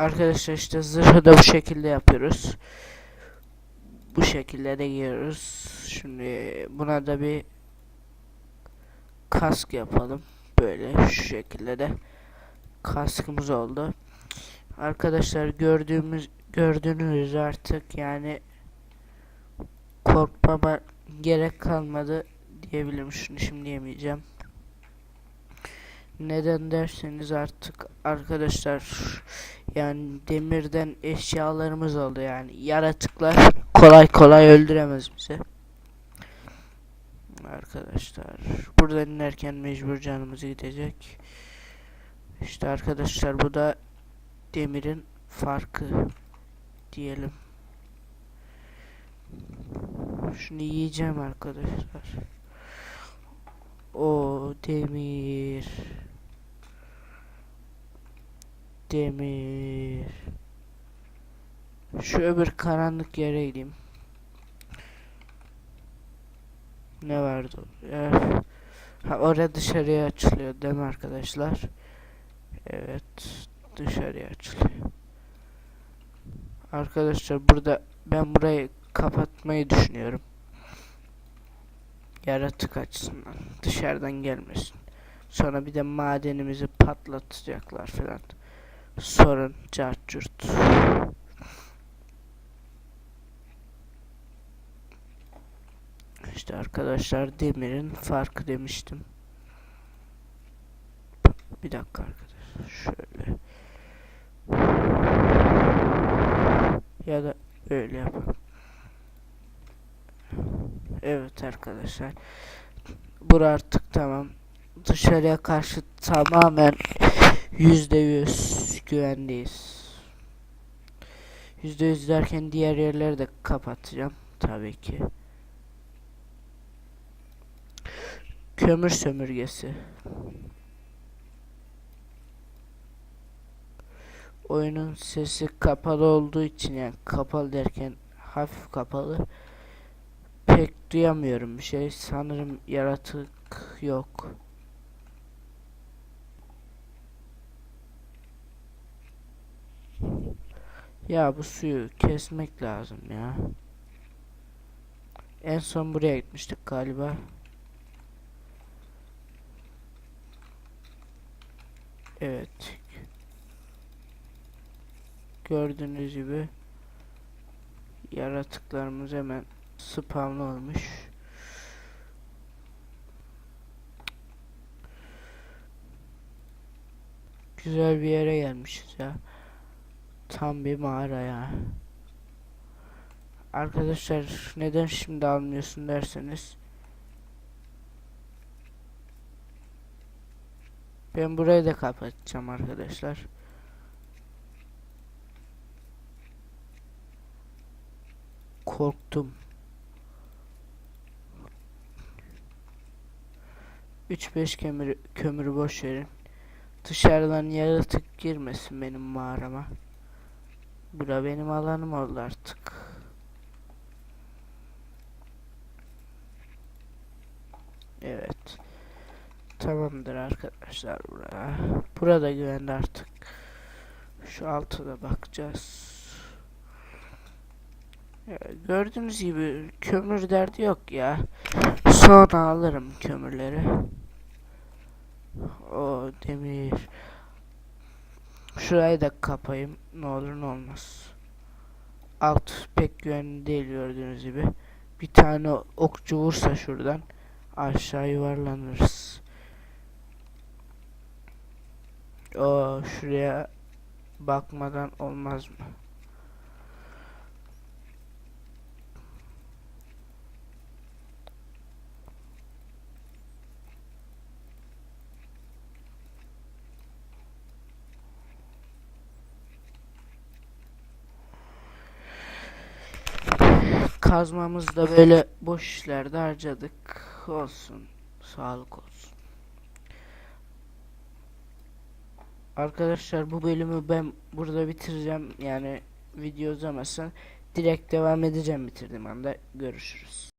Arkadaşlar işte zırhı da bu şekilde yapıyoruz. Bu şekilde de giyiyoruz. Şimdi buna da bir kask yapalım. Böyle şu şekilde de kaskımız oldu. Arkadaşlar gördüğümüz gördüğünüz artık yani korkmama gerek kalmadı diyebilirim. Şunu şimdi yemeyeceğim. Neden derseniz artık arkadaşlar yani demirden eşyalarımız oldu yani yaratıklar kolay kolay öldüremez bizi. Arkadaşlar buradan inerken mecbur canımız gidecek. İşte arkadaşlar bu da demirin farkı diyelim. Şunu yiyeceğim arkadaşlar. O demir. Demir. Şu öbür karanlık yere gideyim. Ne vardı? Ha oraya dışarıya açılıyor değil arkadaşlar? Evet. Dışarıya açılıyor. Arkadaşlar burada ben burayı kapatmayı düşünüyorum. Yaratık açısından. Dışarıdan gelmesin. Sonra bir de madenimizi patlatacaklar falan. Sorun cartçurt. İşte arkadaşlar demirin farkı demiştim. Bir dakika arkadaşlar. Şöyle. Ya da öyle yapalım. Evet arkadaşlar. Bura artık tamam. Dışarıya karşı tamamen yüzde yüz güvendeyiz. Yüzde yüz derken diğer yerleri de kapatacağım. Tabii ki. Kömür sömürgesi. Oyunun sesi kapalı olduğu için yani kapalı derken hafif kapalı pek duyamıyorum bir şey. Sanırım yaratık yok. Ya bu suyu kesmek lazım ya. En son buraya gitmiştik galiba. Evet. Gördüğünüz gibi yaratıklarımız hemen spawn olmuş. Güzel bir yere gelmişiz ya. Tam bir mağara ya. Arkadaşlar neden şimdi almıyorsun derseniz. Ben burayı da kapatacağım arkadaşlar. Korktum. 3-5 kömür, kömürü boş verin. Dışarıdan yaratık girmesin benim mağarama. Bura benim alanım oldu artık. Evet. Tamamdır arkadaşlar bura. Burada güvende artık. Şu alta da bakacağız. Gördüğünüz gibi kömür derdi yok ya. Sonra alırım kömürleri. O demir. Şurayı da kapayım. Ne olur ne olmaz. Alt pek güvenli değil gördüğünüz gibi. Bir tane okçu vursa şuradan aşağı yuvarlanırız. O şuraya bakmadan olmaz mı? Kazmamızı da böyle boş işlerde harcadık. Olsun. Sağlık olsun. Arkadaşlar bu bölümü ben burada bitireceğim. Yani video uzamasın. Direkt devam edeceğim bitirdiğim anda. Görüşürüz.